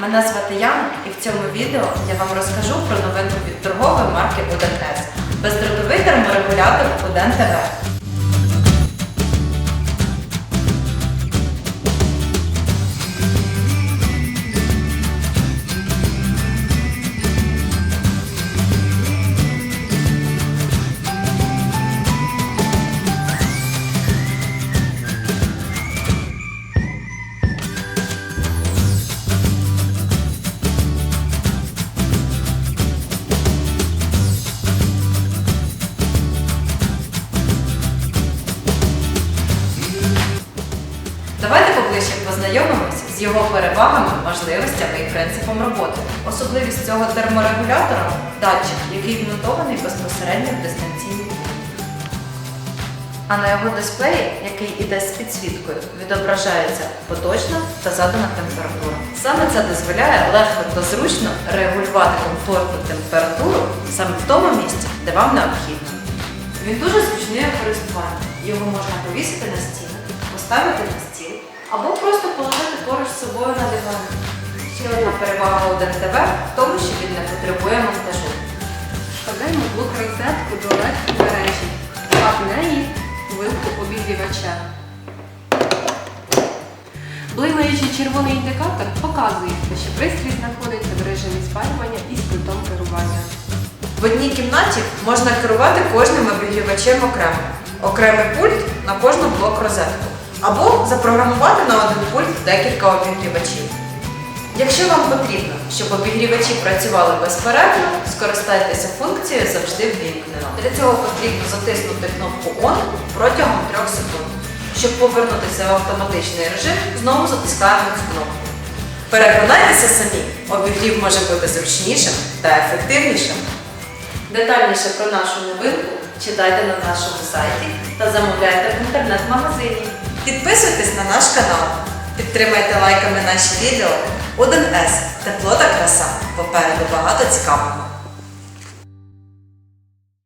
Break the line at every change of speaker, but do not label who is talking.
Мене звати Яна і в цьому відео я вам розкажу про новинку від торгової марки Уден-С – бездротовий терморегулятор Уден Давайте познайомимось з його перевагами, можливостями і принципом роботи. Особливість цього терморегулятора датчик, який вмонтований безпосередньо в дистанційний пульт. А на його дисплеї, який іде з підсвіткою, відображається поточна та задана температура. Саме це дозволяє легко та зручно регулювати комфортну температуру саме в тому місці, де вам необхідно. Він дуже зручний у користуванні. Його можна повісити на стіну, поставити на стіл з собою на диван. Ще одна перевага один ТВ в тому, що він не потребує монтажу.
Вкладаємо блок розетку до електромережі, а в неї вилку обігрівача. Блимаючий червоний індикатор показує, що пристрій знаходиться в режимі спалювання із пультом керування.
В одній кімнаті можна керувати кожним обігрівачем окремо. Окремий пульт на кожну блок розетку. Або запрограмувати на один пульт декілька обігрівачів. Якщо вам потрібно, щоб обігрівачі працювали безперервно, скористайтеся функцією завжди ввімкнено. Для цього потрібно затиснути кнопку ON протягом 3 секунд. Щоб повернутися в автоматичний режим, знову затискаємо цю кнопку. Переконайтеся самі, обігрів може бути зручнішим та ефективнішим. Детальніше про нашу новинку читайте на нашому сайті та замовляйте в інтернет-магазині. Підписуйтесь на наш канал, підтримайте лайками наші відео. 1С. Тепло та краса. Попереду багато цікавого.